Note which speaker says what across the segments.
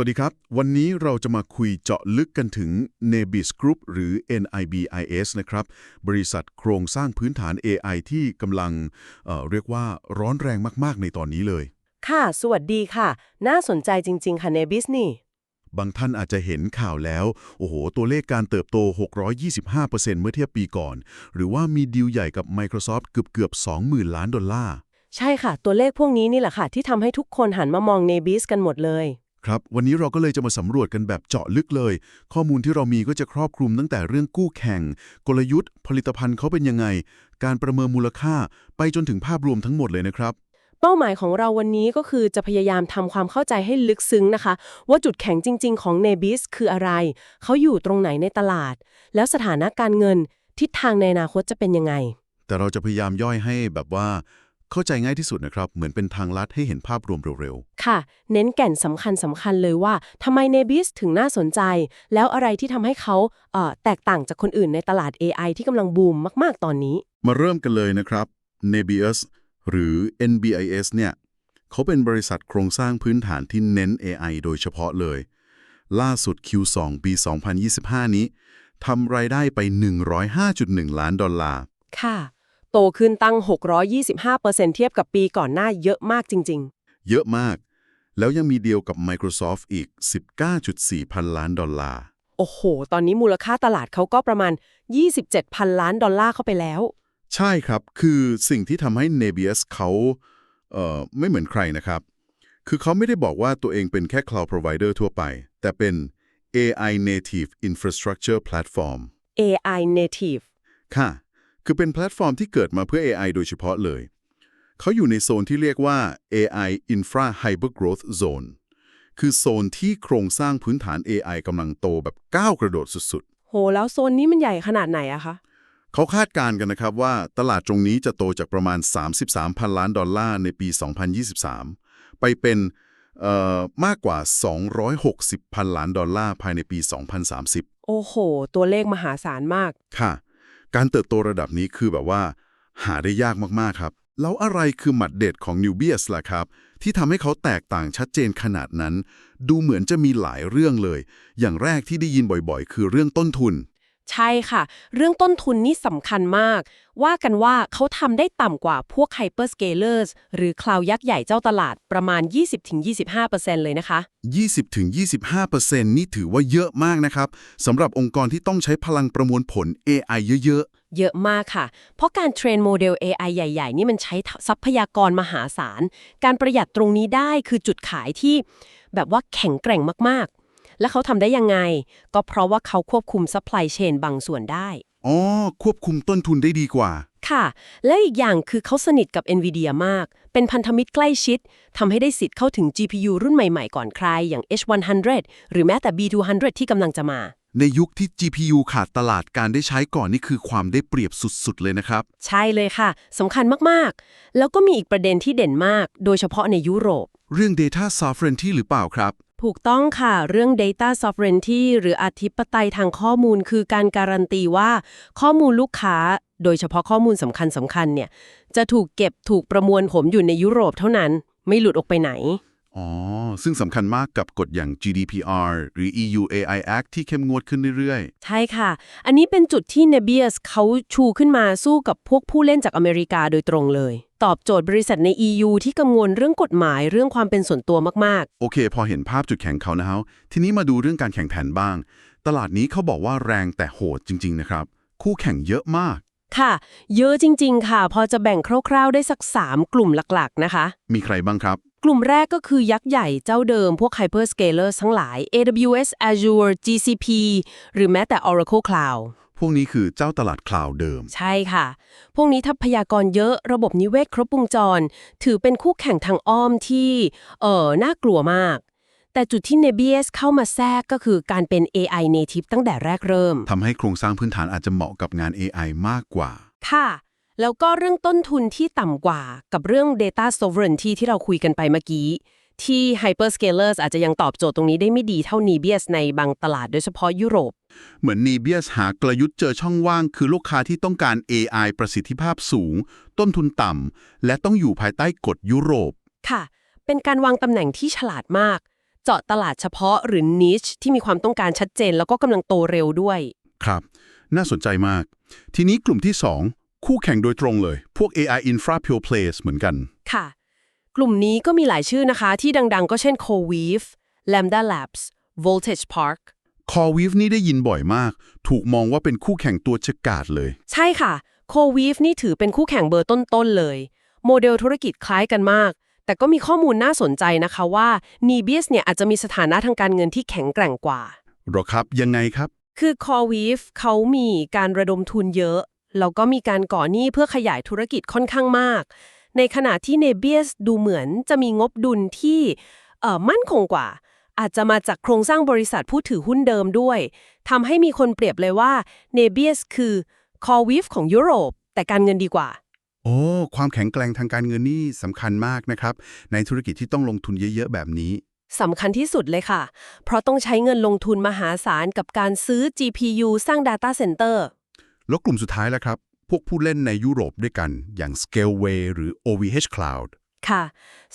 Speaker 1: วัสดีครับ วันนี้เราจะมาคุยเจาะลึกกันถึง Nebis Group หรือ NIBIS นะครับ บริษัทโครงสร้างพื้นฐาน AI ที่กำลังเอ่อเรียกว่าร้อนแรงมาก ๆ ในตอนนี้เลย
Speaker 2: ค่ะ สวัสดีค่ะ น่าสนใจจริง ๆ ค่ะในบิสนี่
Speaker 1: บางท่านอาจจะเห็นข่าวแล้ว โอ้โห ตัวเลขการเติบโต 625%เมื่อเทียบปีก่อน หรือว่ามีดีลใหญ่กับ Microsoft เกือบเกือบ20,000 ล้านดอลลาร์
Speaker 2: ใช่ค่ะ ตัวเลขพวกนี้นี่แหละค่ะ ที่ทำให้ทุกคนหันมามองในบิสกันหมดเลย
Speaker 1: ครับวันนี้เราก็เลยจะมาสำรวจกันแบบเจาะลึกเลย ข้อมูลที่เรามีก็จะครอบคลุมตั้งแต่เรื่องกู้แข่ง กลยุทธ์ ผลิตภัณฑ์เขาเป็นยังไง การประเมินมูลค่าไปจนถึงภาพรวมทั้งหมดเลยนะครับ
Speaker 2: เป้าหมายของเราวันนี้ก็คือจะพยายามทำความเข้าใจให้ลึกซึ้งนะคะ ว่าจุดแข็งจริง ๆ ของ n นบิสคืออะไร เขาอยู่ตรงไหนในตลาด แล้วสถานะการเงินทิศทางในอนาคตจะเป็นยังไง
Speaker 1: แต่เราจะพยายามย่อยให้แบบว่า เข้าใจง่ายที่สุดนะครับ เหมือนเป็นทางลัดให้เห็นภาพรวมเร็ว
Speaker 2: ค่ะ เน้นแก่นสำคัญสำคัญเลยว่าทำไม n นบิสถึงน่าสนใจ แล้วอะไรที่ทำให้เขาเอ่อแตกต่างจากคนอื่นในตลาด AI ที่กำลังบูมมาก ๆ ตอนนี้
Speaker 1: ๆมาเริ่มกันเลยนะครับ Nebius หรือ NBIS เนี่ยเขาเป็นบริษัทโครงสร้างพื้นฐานที่เน้น AI โดยเฉพาะเลย ล่าสุด Q2 ปี 2025 นี้ทำรายได้ไป 105.1 ล้านดอลลาร์
Speaker 2: ค่ะ โตขึ้นตั้ง 625%เทียบกับปีก่อนหน้าเยอะมากจริง
Speaker 1: เยอะมาก แล้วยังมีเดียวกับ Microsoft อีก 19.4 พันล้านดอลลาร์
Speaker 2: ๆโอ้โห ตอนนี้มูลค่าตลาดเขาก็ประมาณ 27,000ล้านดอลลาร์เข้าไปแล้ว
Speaker 1: ใช่ครับ คือสิ่งที่ทำให้ Nebius เขาเอ่อไม่เหมือนใครนะครับ คือเขาไม่ได้บอกว่าตัวเองเป็นแค่ Cloud Provider ทั่วไป แต่เป็น AI Native Infrastructure Platform
Speaker 2: AI native
Speaker 1: ค่ะ คือเป็นแพลตฟอร์มที่เกิดมาเพื่อ AI โดยเฉพาะเลย เขาอยู่ในโซนที่เรียกว่า AI Infra Hyper Growth Zone คือโซนที่โครงสร้างพื้นฐาน AI กำลังโตแบบก้าวกระโดดสุด
Speaker 2: โห แล้วโซนนี้มันใหญ่ขนาดไหนอะคะ
Speaker 1: ๆเขาคาดการณ์กันนะครับว่าตลาดตรงนี้จะโตจากประมาณ 33 พันล้านดอลลาร์ในปี 2023 ไปเป็นเอ่อมากกว่า 260 พันล้านดอลลาร์ภายในปี 2030
Speaker 2: โอ้โห ตัวเลขมหาศาลมาก
Speaker 1: ค่ะ การเติบโตระดับนี้คือแบบว่า หาได้ยากมากๆครับ แล้วอะไรคือหมัดเด็ดของนิวเบียสล่ะครับ ที่ทำให้เขาแตกต่างชัดเจนขนาดนั้น ดูเหมือนจะมีหลายเรื่องเลย อย่างแรกที่ได้ยินบ่อยๆ คือเรื่องต้นทุน
Speaker 2: ใช่ค่ะ เรื่องต้นทุนนี่สำคัญมาก ว่ากันว่าเขาทำได้ต่ำกว่าพวก hyperscalers หรือคลาวยักษ์ใหญ่เจ้าตลาดประมาณ 20-25%เลยนะคะ
Speaker 1: 20-25%นี่ถือว่าเยอะมากนะครับสำหรับองค์กรที่ต้องใช้พลังประมวลผล AI เยอะ
Speaker 2: เยอะมากค่ะ เพราะการเทรนโมเดล AI ใหญ่ ๆ นี่มันใช้ทรัพยากรมหาศาล การประหยัดตรงนี้ได้คือจุดขายที่แบบว่าแข็งแกร่งมากๆ และเขาทำได้ยังไง ก็เพราะว่าเขาควบคุมซัพพลายเชนบางส่วนได้
Speaker 1: ๆอ๋อ ควบคุมต้นทุนได้ดีกว่า
Speaker 2: ค่ะ และอีกอย่างคือเขาสนิทกับ NVIDIA มาก เป็นพันธมิตรใกล้ชิดทำให้ได้สิทธิ์เข้าถึง GPU รุ่นใหม่ๆ ก่อนใคร อย่าง H100 หรือแม้แต่ B200 ที่กำลังจะมา
Speaker 1: ในยุคที่ GPU ขาดตลาดการได้ใช้ก่อนนี่คือความได้เปรียบสุดๆเลยนะครับ
Speaker 2: ใช่เลยค่ะสำคัญมากๆ แล้วก็มีอีกประเด็นที่เด่นมาก โดยเฉพาะในยุโรป
Speaker 1: เรื่อง Data Sovereignty หรือเปล่าครับ
Speaker 2: ถูกต้องค่ะ เรื่อง data sovereignty หรืออธิปไตยทางข้อมูลคือการการันตีว่า ข้อมูลลูกค้า โดยเฉพาะข้อมูลสำคัญสำคัญเนี่ย จะถูกเก็บถูกประมวลผมอยู่ในยุโรปเท่านั้น ไม่หลุดออกไปไหน
Speaker 1: อ๋อ ซึ่งสำคัญมากกับกฎอย่าง GDPR หรือ EU AI Act ที่เข้มงวดขึ้นเรื่อย
Speaker 2: ใช่ค่ะ อันนี้เป็นจุดที่ Nebius เขาชูขึ้นมาสู้กับพวกผู้เล่นจากอเมริกาโดยตรงเลย ตอบโจทย์บริษัทใน EU ที่กังวลเรื่องกฎหมายเรื่องความเป็นส่วนตัวมาก
Speaker 1: ๆ โอเค พอเห็นภาพจุดแข็งเขานะฮะทีนี้มาดูเรื่องการแข่งขันบ้าง ตลาดนี้เขาบอกว่าแรงแต่โหดจริง ๆ นะครับ คู่แข่งเยอะมาก
Speaker 2: ๆค่ะ เยอะจริง ๆ ค่ะ พอจะแบ่งคร่าวๆได้สัก 3 กลุ่มหลักๆ นะคะ
Speaker 1: มีใครบ้างครับ
Speaker 2: กลุ่มแรกก็คือยักษ์ใหญ่เจ้าเดิมพวก hyperscalers ทั้งหลาย AWS Azure GCP หรือแม้แต่ Oracle Cloud
Speaker 1: พวกนี้คือเจ้าตลาดคลาวด์เดิม
Speaker 2: ใช่ค่ะ พวกนี้ทรัพยากรเยอะระบบนิเวศครบวงจร ถือเป็นคู่แข่งทางอ้อมที่เอ่อน่ากลัวมาก แต่จุดที่ Nebius เข้ามาแทรกก็คือการเป็น AI native ตั้งแต่แรกเริ่ม
Speaker 1: ทำให้โครงสร้างพื้นฐานอาจจะเหมาะกับงาน AI มากกว่า
Speaker 2: ค่ะ แล้วก็เรื่องต้นทุนที่ต่ำกว่ากับเรื่อง data sovereignty ที่เราคุยกันไปเมื่อกี้ ที่ hyperscalers อาจจะยังตอบโจทย์ตรงนี้ได้ไม่ดีเท่า Nebius ในบางตลาดโดยเฉพาะยุโรป
Speaker 1: เหมือน Nebius หากลยุทธ์เจอช่องว่าง คือลูกค้าที่ต้องการ AI ประสิทธิภาพสูง ต้นทุนต่ำและต้องอยู่ภายใต้กฎยุโรป
Speaker 2: ค่ะ เป็นการวางตำแหน่งที่ฉลาดมาก เจาะตลาดเฉพาะหรือ niche ที่มีความต้องการชัดเจน แล้วก็กำลังโตเร็วด้วย
Speaker 1: ครับ น่าสนใจมาก ทีนี้กลุ่มที่ 2 คู่แข่งโดยตรงเลย พวก AI Infra Pure Plays เหมือนกัน
Speaker 2: ค่ะ กลุ่มนี้ก็มีหลายชื่อนะคะ ที่ดังๆ ก็เช่น CoWeave Lambda Labs Voltage Park
Speaker 1: c o r w e a v e นี่ได้ยินบ่อยมาก ถูกมองว่าเป็นคู่แข่งตัวฉกาจเลย
Speaker 2: ใช่ค่ะ CoWeave นี่ถือเป็นคู่แข่งเบอร์ต้นๆเลย โมเดลธุรกิจคล้ายกันมาก แต่ก็มีข้อมูลน่าสนใจนะคะว่า Nebius เนี่ยอาจจะมีสถานะทางการเงินที่แข็งแกร่งกว่า
Speaker 1: หรอครับยังไงครับ
Speaker 2: คือ CoreWeave เขามีการระดมทุนเยอะ แล้วก็มีการก่อหนี้เพื่อขยายธุรกิจค่อนข้างมาก ในขณะที่ Nebius ดูเหมือนจะมีงบดุลที่เอ่อมั่นคงกว่า อาจจะมาจากโครงสร้างบริษัทผู้ถือหุ้นเดิมด้วยทำให้มีคนเปรียบเลยว่า Nebius คือ CoreWeave ของยุโรป แต่การเงินดีกว่า
Speaker 1: โอ้ ความแข็งแกร่งทางการเงินนี่สำคัญมากนะครับ ในธุรกิจที่ต้องลงทุนเยอะๆ แบบนี้
Speaker 2: สำคัญที่สุดเลยค่ะ เพราะต้องใช้เงินลงทุนมหาศาลกับการซื้อ GPU สร้าง Data Center
Speaker 1: แล้วกลุ่มสุดท้ายแล้วครับ พวกผู้เล่นในยุโรปด้วยกันอย่าง Scaleway หรือ OVH Cloud
Speaker 2: ค่ะ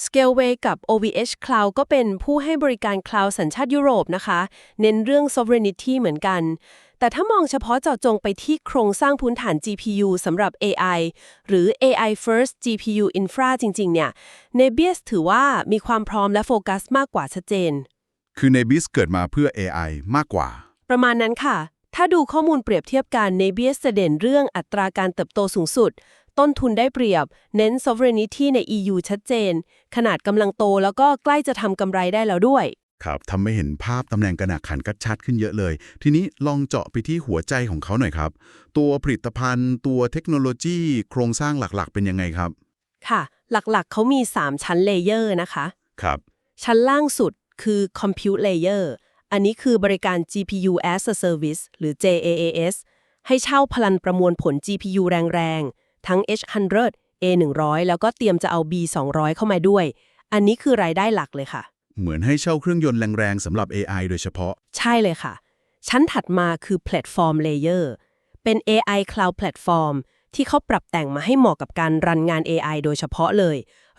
Speaker 2: Scaleway กับ OVH Cloud ก็เป็นผู้ให้บริการ Cloud สัญชาติยุโรปนะคะ เน้นเรื่อง sovereignty เหมือนกัน แต่ถ้ามองเฉพาะเจาะจงไปที่โครงสร้างพื้นฐาน GPU สำหรับ AI หรือ AI first GPU infra จริง ๆ เนี่ย Nebius ถือว่ามีความพร้อมและโฟกัสมากกว่าชัดเจน
Speaker 1: คือ Nebis เกิดมาเพื่อ AI มากกว่า
Speaker 2: ประมาณนั้นค่ะ ถ้าดูข้อมูลเปรียบเทียบกัน Nebius จะเด่นเรื่องอัตราการเติบโตสูงสุด ต้นทุนได้เปรียบ เน้น sovereignty ใน EU ชัดเจน ขนาดกำลังโตแล้วก็ใกล้จะทำกำไรได้แล้วด้วย
Speaker 1: ครับทำให้เห็นภาพตำแหน่งกระหนักขันกัดชัดขึ้นเยอะเลย ทีนี้ลองเจาะไปที่หัวใจของเขาหน่อยครับ ตัวผลิตภัณฑ์ ตัวเทคโนโลยี โครงสร้างหลักๆ เป็นยังไงครับ
Speaker 2: ค่ะ หลักๆ เขามี 3 ชั้นเลเยอร์นะคะ
Speaker 1: ครับ
Speaker 2: ชั้นล่างสุดคือ Compute Layer อันนี้คือบริการ GPU as a Service หรือ JaaS ให้เช่าพลันประมวลผล GPU แรงๆ ทั้ง H100 A100 แล้วก็เตรียมจะเอา B200 เข้ามาด้วย อันนี้คือรายได้หลักเลยค่ะ
Speaker 1: เหมือนให้เช่าเครื่องยนต์แรงๆสำหรับ AI โดยเฉพาะ
Speaker 2: ใช่เลยค่ะ ชั้นถัดมาคือ Platform Layer เป็น AI Cloud Platform ที่เขาปรับแต่งมาให้เหมาะกับการรันงาน AI โดยเฉพาะเลย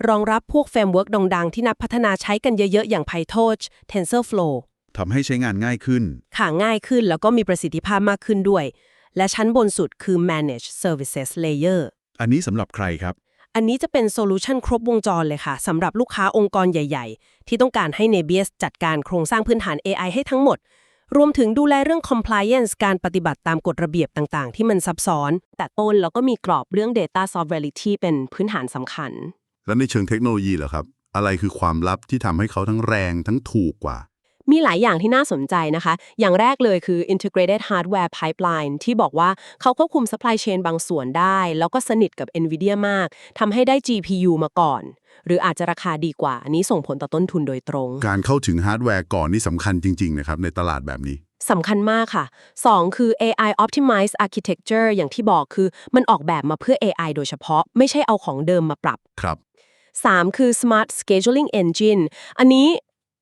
Speaker 2: รองรับพวกเฟรมเวิร์กดังๆ ที่นักพัฒนาใช้กันเยอะๆ อย่าง PyTorch TensorFlow
Speaker 1: ทำให้ใช้งานง่ายขึ้น
Speaker 2: ค่ะง่ายขึ้นแล้วก็มีประสิทธิภาพมากขึ้นด้วย และชั้นบนสุดคือ Managed Services Layer
Speaker 1: อันนี้สำหรับใครครับ
Speaker 2: อันนี้จะเป็นโซลูชันครบวงจรเลยค่ะสำหรับลูกค้าองค์กรใหญ่ ๆ ที่ต้องการให้ Nebius จัดการโครงสร้างพื้นฐาน AI ให้ทั้งหมด รวมถึงดูแลเรื่อง compliance การปฏิบัติตามกฎระเบียบต่าง ๆ ที่มันซับซ้อน แต่ต้นแล้วก็มีกรอบเรื่อง data sovereignty เป็นพื้นฐานสำคัญ
Speaker 1: แล้วในเชิงเทคโนโลยีเหรอครับ อะไรคือความลับที่ทำให้เขาทั้งแรงทั้งถูกกว่า
Speaker 2: มีหลายอย่างที่น่าสนใจนะคะ อย่างแรกเลยคือ integrated hardware pipeline ที่บอกว่าเขาควบคุม supply chain บางส่วนได้ แล้วก็สนิทกับ NVIDIA มากทำให้ได้ GPU มาก่อน หรืออาจจะราคาดีกว่า อันนี้ส่งผลต่อต้นทุนโดยตรง
Speaker 1: การเข้าถึงฮาร์ดแวร์ก่อนนี่สำคัญจริง ๆ นะครับ ในตลาดแบบนี้
Speaker 2: สำคัญมากค่ะ 2 คือ AI optimized architecture อย่างที่บอกคือมันออกแบบมาเพื่อ AI โดยเฉพาะ ไม่ใช่เอาของเดิมมาปรับ
Speaker 1: ครับ
Speaker 2: 3 คือ smart scheduling engine อันนี้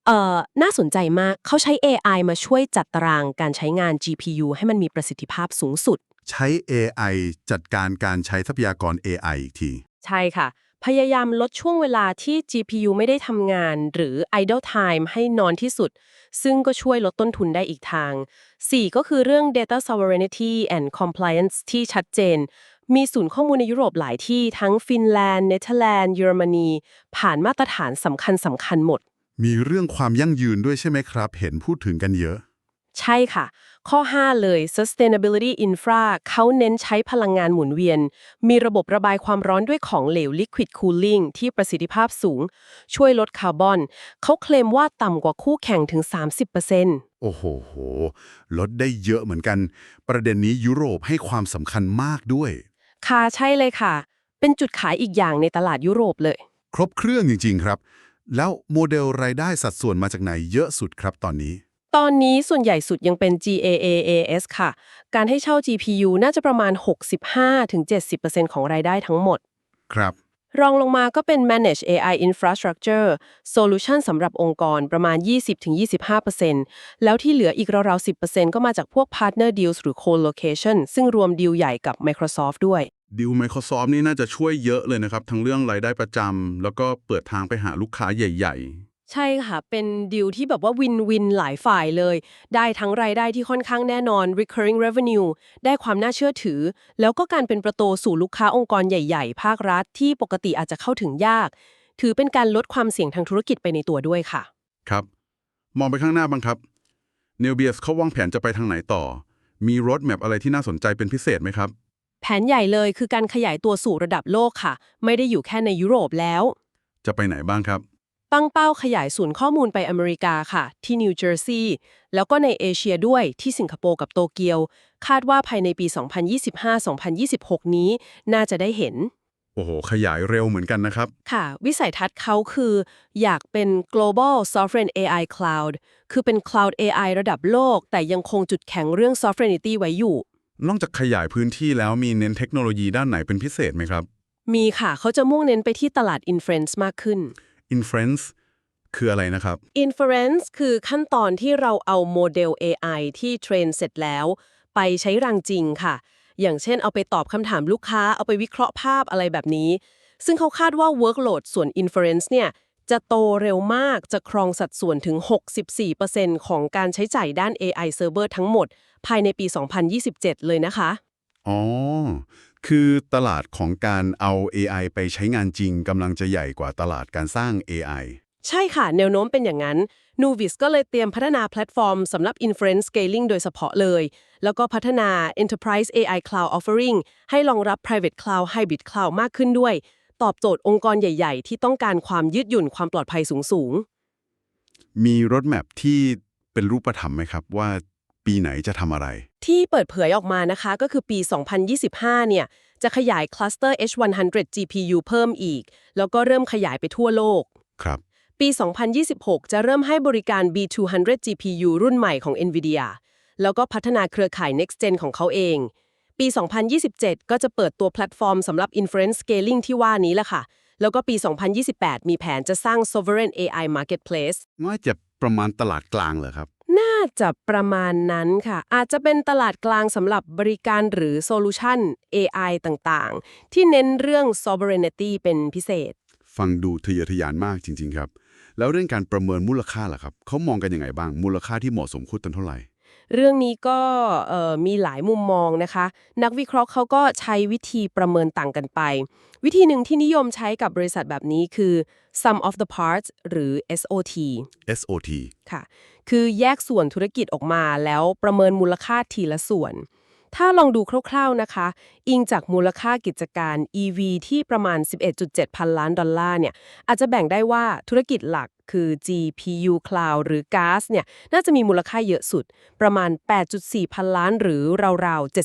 Speaker 2: เอ่อน่าสนใจมากเขาใช้ AI มาช่วยจัดตารางการใช้งาน GPU ให้มันมีประสิทธิภาพสูงสุด
Speaker 1: ใช้ AI จัดการการใช้ทรัพยากร AI อีกที
Speaker 2: ใช่ค่ะ พยายามลดช่วงเวลาที่ GPU ไม่ได้ทำงาน หรือ idle time ให้นอนที่สุด ซึ่งก็ช่วยลดต้นทุนได้อีกทาง 4 ก็คือเรื่อง data sovereignty and compliance ที่ชัดเจน มีศูนย์ข้อมูลในยุโรปหลายที่ทั้งฟินแลนด์ เนเธอร์แลนด์ เยอรมนี ผ่านมาตรฐานสำคัญสำคัญหมด
Speaker 1: มีเรื่องความยั่งยืนด้วยใช่ไหมครับ เห็นพูดถึงกันเยอะ
Speaker 2: ใช่ค่ะ ข้อ 5 เลย sustainability infra เขาเน้นใช้พลังงานหมุนเวียน มีระบบระบายความร้อนด้วยของเหลว liquid cooling ที่ประสิทธิภาพสูง ช่วยลดคาร์บอน เขาเคลมว่าต่ำกว่าคู่แข่งถึง 30%
Speaker 1: โอ้โหโห ลดได้เยอะเหมือนกัน ประเด็นนี้ยุโรปให้ความสำคัญมากด้วย
Speaker 2: ค่ะใช่เลยค่ะ เป็นจุดขายอีกอย่างในตลาดยุโรปเลย
Speaker 1: ครบเครื่องจริง ๆ ครับ แล้วโมเดลรายได้สัดส่วนมาจากไหนเยอะสุดครับตอนนี้
Speaker 2: ตอนนี้ส่วนใหญ่สุดยังเป็น GAAAS ค่ะ การให้เช่า GPU น่าจะประมาณ 65-70%ของรายได้ทั้งหมด
Speaker 1: ครับ
Speaker 2: รองลงมาก็เป็น Manage AI Infrastructure Solution สำหรับองค์กรประมาณ 20-25%แล้วที่เหลืออีกราวๆ 10%ก็มาจากพวก Partner Deals หรือ Co-location ซึ่งรวมดีลใหญ่กับ Microsoft ด้วย
Speaker 1: ดิว Microsoft นี่น่าจะช่วยเยอะเลยนะครับ ทั้งเรื่องรายได้ประจำแล้วก็เปิดทางไปหาลูกค้าใหญ่
Speaker 2: ใช่ค่ะ เป็นดีลที่แบบว่าวินวินหลายฝ่ายเลย ได้ทั้งรายได้ที่ค่อนข้างแน่นอน recurring revenue ได้ความน่าเชื่อถือ แล้วก็การเป็นประตูสู่ลูกค้าองค์กรใหญ่ๆ ภาครัฐที่ปกติอาจจะเข้าถึงยาก ถือเป็นการลดความเสี่ยงทางธุรกิจไปในตัวด้วยค่ะ
Speaker 3: ครับ มองไปข้างหน้าบ้างครับเนลเบียสเขาวางแผนจะไปทางไหนต่อ มีรถแมพอะไรที่น่าสนใจเป็นพิเศษไหมครับ
Speaker 2: แผนใหญ่เลยคือการขยายตัวสู่ระดับโลกค่ะ ไม่ได้อยู่แค่ในยุโรปแล้ว
Speaker 3: จะไปไหนบ้างครับ
Speaker 2: ตั้งเป้าขยายศูนย์ข้อมูลไปอเมริกาค่ะ ที่นิวเจอร์ซีย์แล้วก็ในเอเชียด้วยที่สิงคโปร์กับโตเกียว คาดว่าภายในปี 2025-2026 นี้น่าจะได้เห็น
Speaker 3: โอ้โห ขยายเร็วเหมือนกันนะครับ
Speaker 2: ค่ะ วิสัยทัศน์เขาคือ อยากเป็น global sovereign AI cloud คือเป็น cloud AI ระดับโลก แต่ยังคงจุดแข็งเรื่อง sovereignty ไว้อยู่
Speaker 3: นอกจากขยายพื้นที่แล้วมีเน้นเทคโนโลยีด้านไหนเป็นพิเศษไหมครับ
Speaker 2: มีค่ะเขาจะมุ่งเน้นไปที่ตลาด inference มากขึ้น
Speaker 3: Inference คืออะไรนะครับ
Speaker 2: Inference คือขั้นตอนที่เราเอาโมเดล AI ที่เทรนเสร็จแล้ว ไปใช้รังจริงค่ะ อย่างเช่นเอาไปตอบคำถามลูกค้า เอาไปวิเคราะห์ภาพอะไรแบบนี้ ซึ่งเขาคาดว่า workload ส่วน Inference เนี่ย จะโตเร็วมากจะครองสัดส่วนถึง 64%ของการใช้จ่ายด้าน AI server ทั้งหมด ภายในปี 2027 เลยนะคะ
Speaker 3: อ๋อ คือตลาดของการเอา AI ไปใช้งานจริงกำลังจะใหญ่กว่าตลาดการสร้าง AI
Speaker 2: ใช่ค่ะ แนวโน้มเป็นอย่างนั้น Nuvis ก็เลยเตรียมพัฒนาแพลตฟอร์มสำหรับ Inference Scaling โดยเฉพาะเลย แล้วก็พัฒนา Enterprise AI Cloud Offering ให้รองรับ Private Cloud Hybrid Cloud มากขึ้นด้วย ตอบโจทย์องค์กรใหญ่ ๆ ที่ต้องการความยืดหยุ่นความปลอดภัยสูง
Speaker 3: มีรถแมพที่เป็นรูปธรรมไหมครับว่าปีไหนจะทำอะไร
Speaker 2: ๆที่เปิดเผยออกมานะคะก็คือปี 2025 เนี่ย จะขยายคลัสเตอร์ H100 GPU เพิ่มอีก แล้วก็เริ่มขยายไปทั่วโลก
Speaker 3: ครับ
Speaker 2: ปี 2026 จะเริ่มให้บริการ B200 GPU รุ่นใหม่ของ NVIDIA แล้วก็พัฒนาเครือข่าย Next Gen ของเขาเอง ปี 2027 ก็จะเปิดตัวแพลตฟอร์มสำหรับ Inference Scaling ที่ว่านี้แหละค่ะ แล้วก็ปี 2028 มีแผนจะสร้าง Sovereign AI Marketplace
Speaker 3: ว่าจะประมาณตลาดกลางเหรอครับ
Speaker 2: น่าจะประมาณนั้นค่ะ อาจจะเป็นตลาดกลางสำหรับบริการหรือโซลูชัน AI ต่างๆ ที่เน้นเรื่อง sovereignty เป็นพิเศษ
Speaker 3: ฟังดูทะเยอทะยานมากจริง ๆ ครับ แล้วเรื่องการประเมินมูลค่าล่ะครับ เขามองกันยังไงบ้าง มูลค่าที่เหมาะสมคุดตันเท่าไหร่
Speaker 2: เรื่องนี้ก็เอ่อมีหลายมุมมองนะคะ นักวิเคราะห์เขาก็ใช้วิธีประเมินต่างกันไป วิธีหนึ่งที่นิยมใช้กับบริษัทแบบนี้คือ sum of the parts หรือ SOT
Speaker 3: SOT
Speaker 2: ค่ะ คือแยกส่วนธุรกิจออกมาแล้วประเมินมูลค่าทีละส่วน ถ้าลองดูคร่าวๆนะคะ อิงจากมูลค่ากิจการ EV ที่ประมาณ 11.7 พันล้านดอลลาร์เนี่ยอาจจะแบ่งได้ว่าธุรกิจหลัก คือ GPU Cloud หรือ GaaS เนี่ยน่าจะมีมูลค่าเยอะสุด ประมาณ 8.4 พันล้านหรือราวๆ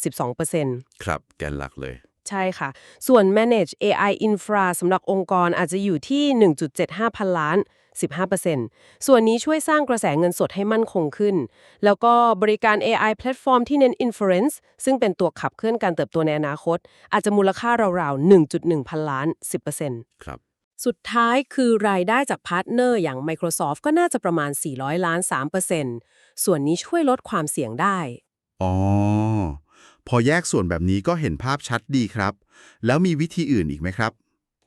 Speaker 2: 72%
Speaker 3: ครับ แกนหลักเลย
Speaker 2: ใช่ค่ะ ส่วน manage AI infra สำหรับองค์กรอาจจะอยู่ที่ 1.75 พันล้าน 15%ส่วนนี้ช่วยสร้างกระแสเงินสดให้มั่นคงขึ้น แล้วก็บริการ AI แพลตฟอร์มที่เน้น inference ซึ่งเป็นตัวขับเคลื่อนการเติบโตในอนาคต อาจจะมูลค่าราวๆ 1.1 พันล้าน 10%
Speaker 3: ครับ
Speaker 2: สุดท้ายคือรายได้จากพาร์ทเนอร์อย่าง Microsoft ก็น่าจะประมาณ 400 ล้าน 3%ส่วนนี้ช่วยลดความเสี่ยงได้
Speaker 1: อ๋อ พอแยกส่วนแบบนี้ก็เห็นภาพชัดดีครับ แล้วมีวิธีอื่นอีกไหมครับ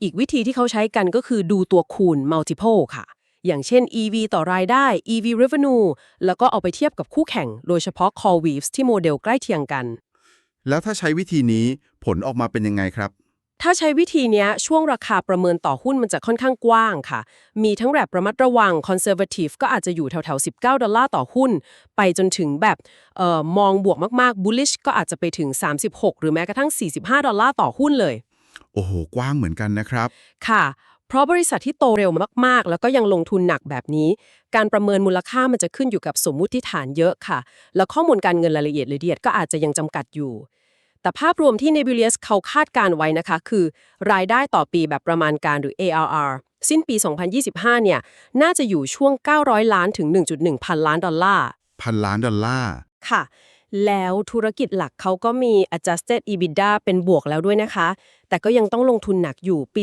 Speaker 2: อีกวิธีที่เขาใช้กันก็คือดูตัวคูณ multiple ค่ะ อย่างเช่น EV ต่อรายได้ EV revenue แล้วก็เอาไปเทียบกับคู่แข่ง โดยเฉพาะ Core Weaves ที่โมเดลใกล้เคียงกัน
Speaker 1: แล้วถ้าใช้วิธีนี้ผลออกมาเป็นยังไงครับ
Speaker 2: ถ้าใช้วิธีเนี้ยช่วงราคาประเมินต่อหุ้นมันจะค่อนข้างกว้างค่ะ มีทั้งแบบระมัดระวัง conservative ก็อาจจะอยู่แถวๆ 19 ดอลลาร์ต่อหุ้น ไปจนถึงแบบเอ่อมองบวกมากๆ bullish ก็อาจจะไปถึง 36 หรือแม้กระทั่ง 45 ดอลลาร์ต่อหุ้นเลย
Speaker 1: โอ้โห กว้างเหมือนกันนะครับ
Speaker 2: ค่ะ เพราะบริษัทที่โตเร็วมากๆ แล้วก็ยังลงทุนหนักแบบนี้ การประเมินมูลค่ามันจะขึ้นอยู่กับสมมุติฐานเยอะค่ะ แล้วข้อมูลการเงินรายละเอียดละเอียดก็อาจจะยังจำกัดอยู่ แต่ภาพรวมที่ Nebulius เขาคาดการไว้นะคะ คือ รายได้ต่อปีแบบประมาณการหรือ ARR สิ้นปี 2025 เนี่ย น่าจะอยู่ช่วง 900 ล้านถึง 1.1 พันล้านดอลลาร์
Speaker 1: พันล้านดอลลาร์
Speaker 2: ค่ะ แล้วธุรกิจหลักเขาก็มี adjusted EBITDA เป็นบวกแล้วด้วยนะคะ แต่ก็ยังต้องลงทุนหนักอยู่ ปี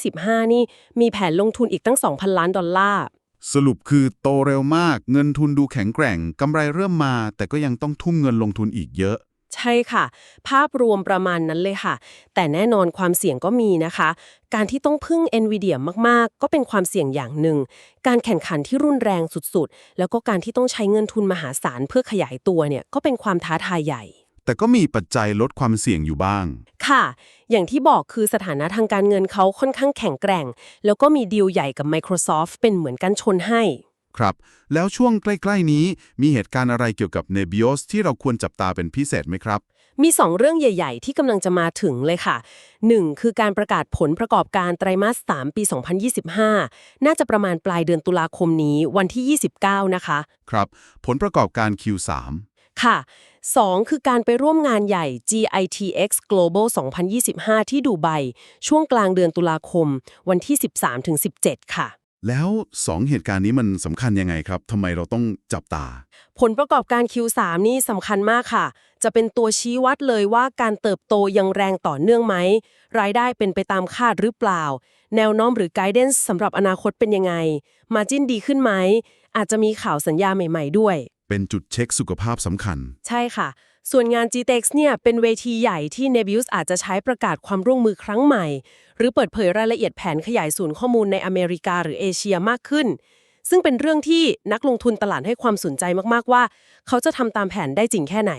Speaker 2: 2025 นี่ มีแผนลงทุนอีกตั้ง 2,000 ล้านดอลลาร์
Speaker 1: สรุปคือโตเร็วมาก เงินทุนดูแข็งแกร่งกำไรเริ่มมา แต่ก็ยังต้องทุ่มเงินลงทุนอีกเยอะ
Speaker 2: ใช่ค่ะ ภาพรวมประมาณนั้นเลยค่ะ แต่แน่นอนความเสี่ยงก็มีนะคะ การที่ต้องพึ่ง NVIDIA มาก ๆ ก็เป็นความเสี่ยงอย่างหนึ่ง การแข่งขันที่รุนแรงสุด ๆ แล้วก็การที่ต้องใช้เงินทุนมหาศาลเพื่อขยายตัวเนี่ยก็เป็นความท้าทายใหญ่
Speaker 1: แต่ก็มีปัจจัยลดความเสี่ยงอยู่บ้าง
Speaker 2: ค่ะ อย่างที่บอกคือสถานะทางการเงินเขาค่อนข้างแข็งแกร่ง แล้วก็มีดีลใหญ่กับ Microsoft เป็นเหมือนกันชนให้
Speaker 1: ครับ แล้วช่วงใกล้ๆนี้มีเหตุการณ์อะไรเกี่ยวกับ Nebios ที่เราควรจับตาเป็นพิเศษไหมครับ
Speaker 2: มี2เรื่องใหญ่ ๆ ที่กำลังจะมาถึงเลยค่ะ 1. คือการประกาศผลประกอบการไตรมาส 3 ปี 2025 น่าจะประมาณปลายเดือนตุลาคมนี้วันที่ 29 นะคะ
Speaker 1: ครับ ผลประกอบการ Q3
Speaker 2: ค่ะ 2 คือการไปร่วมงานใหญ่ GITX Global 2025 ที่ดูไบช่วงกลางเดือนตุลาคม วันที่ 13-17 ค่ะ
Speaker 1: แล้ว2เหตุการณ์นี้มันสำคัญยังไงครับทำไมเราต้องจับตา
Speaker 2: ผลประกอบการ Q3 นี่สำคัญมากค่ะ จะเป็นตัวชี้วัดเลยว่าการเติบโตยังแรงต่อเนื่องไหม รายได้เป็นไปตามคาดหรือเปล่า แนวโน้มหรือ guidance สำหรับอนาคตเป็นยังไง มาจิ้นดีขึ้นไหม อาจจะมีข่าวสัญญาใหม่ ๆ ด้วย
Speaker 1: เป็นจุดเช็คสุขภาพสำคัญ
Speaker 2: ใช่ค่ะ ส่วนงาน GTEX เนี่ยเป็นเวทีใหญ่ที่ Nebius อาจจะใช้ประกาศความร่วมมือครั้งใหม่ หรือเปิดเผยรายละเอียดแผนขยายศูนย์ข้อมูลในอเมริกาหรือเอเชียมากขึ้น ซึ่งเป็นเรื่องที่นักลงทุนตลาดให้ความสนใจมากๆว่า เขาจะทำตามแผนได้จริงแค่ไหน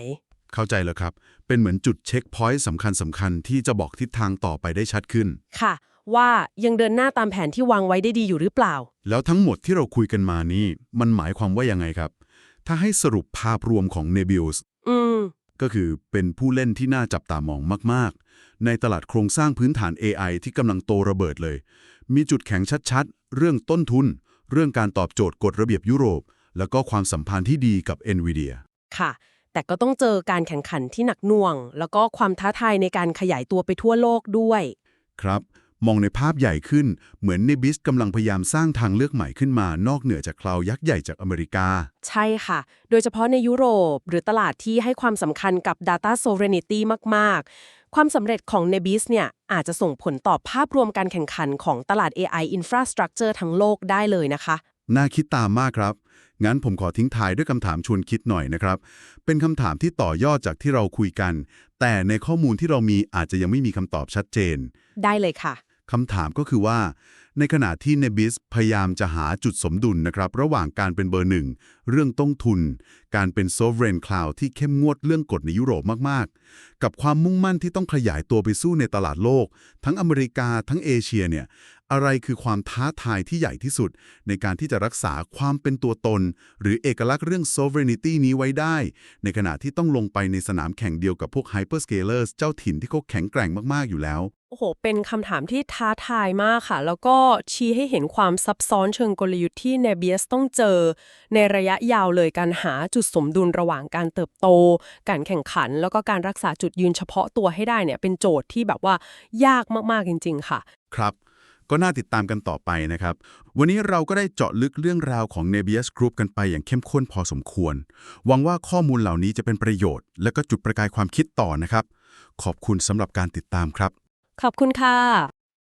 Speaker 1: เข้าใจแล้วครับ เป็นเหมือนจุดเช็คพอยต์สำคัญสำคัญที่จะบอกทิศทางต่อไปได้ชัดขึ้น
Speaker 2: ค่ะ ว่ายังเดินหน้าตามแผนที่วางไว้ได้ดีอยู่หรือเปล่า
Speaker 1: แล้วทั้งหมดที่เราคุยกันมานี่มันหมายความว่ายังไงครับ ถ้าให้สรุปภาพรวมของ Nebius
Speaker 2: อืม
Speaker 1: ก็คือเป็นผู้เล่นที่น่าจับตามองมาก ๆ ในตลาดโครงสร้างพื้นฐาน AI ที่กำลังโตระเบิดเลย มีจุดแข็งชัดๆ เรื่องต้นทุน เรื่องการตอบโจทย์กฎระเบียบยุโรป แล้วก็ความสัมพันธ์ที่ดีกับ NVIDIA
Speaker 2: ค่ะ แต่ก็ต้องเจอการแข่งขันที่หนักหน่วง แล้วก็ความท้าทายในการขยายตัวไปทั่วโลกด้วย
Speaker 1: ครับ มองในภาพใหญ่ขึ้น เหมือนในบิสกำลังพยายามสร้างทางเลือกใหม่ขึ้นมานอกเหนือจากคลาวยักษ์ใหญ่จากอเมริกา
Speaker 2: ใช่ค่ะ โดยเฉพาะในยุโรป หรือตลาดที่ให้ความสำคัญกับ Data Sovereignty มาก ๆ ความสำเร็จของ Nebis เนี่ยอาจจะส่งผลต่อภาพรวมการแข่งขันของตลาด AI Infrastructure ทั้งโลกได้เลยนะคะ
Speaker 1: น่าคิดตามมากครับ งั้นผมขอทิ้งท้ายด้วยคำถามชวนคิดหน่อยนะครับ เป็นคำถามที่ต่อยอดจากที่เราคุยกัน แต่ในข้อมูลที่เรามีอาจจะยังไม่มีคำตอบชัดเจน
Speaker 2: ได้เลยค่ะ
Speaker 1: คำถามก็คือว่า ในขณะที่เนบิสพยายามจะหาจุดสมดุลนะครับ ระหว่างการเป็นเบอร์หนึ่ง เรื่องต้นทุน การเป็น Sovereign Cloud ที่เข้มงวดเรื่องกฎในยุโรปมาก ๆ กับความมุ่งมั่นที่ต้องขยายตัวไปสู้ในตลาดโลก ทั้งอเมริกาทั้งเอเชียเนี่ย อะไรคือความท้าทายที่ใหญ่ที่สุด ในการที่จะรักษาความเป็นตัวตน หรือเอกลักษณ์เรื่อง sovereignty นี้ไว้ได้ ในขณะที่ต้องลงไปในสนามแข่งเดียวกับพวก hyperscalers เจ้าถิ่นที่เขาแข็งแกร่งมาก ๆ อยู่แล้ว
Speaker 2: โอ้โห เป็นคำถามที่ท้าทายมากค่ะ แล้วก็ชี้ให้เห็นความซับซ้อนเชิงกลยุทธ์ที่ Nebius ต้องเจอ ในระยะยาวเลยการหาจุดสมดุลระหว่างการเติบโต การแข่งขัน แล้วก็การรักษาจุดยืนเฉพาะตัวให้ได้เนี่ยเป็นโจทย์ที่แบบว่ายากมากๆจริง ๆ ค่ะ
Speaker 1: ครับ ก็น่าติดตามกันต่อไปนะครับ วันนี้เราก็ได้เจาะลึกเรื่องราวของ Nebius Group กันไปอย่างเข้มข้นพอสมควร หวังว่าข้อมูลเหล่านี้จะเป็นประโยชน์ และก็จุดประกายความคิดต่อนะครับ ขอบคุณสำหรับการติดตามครับ
Speaker 2: ขอบคุณค่ะ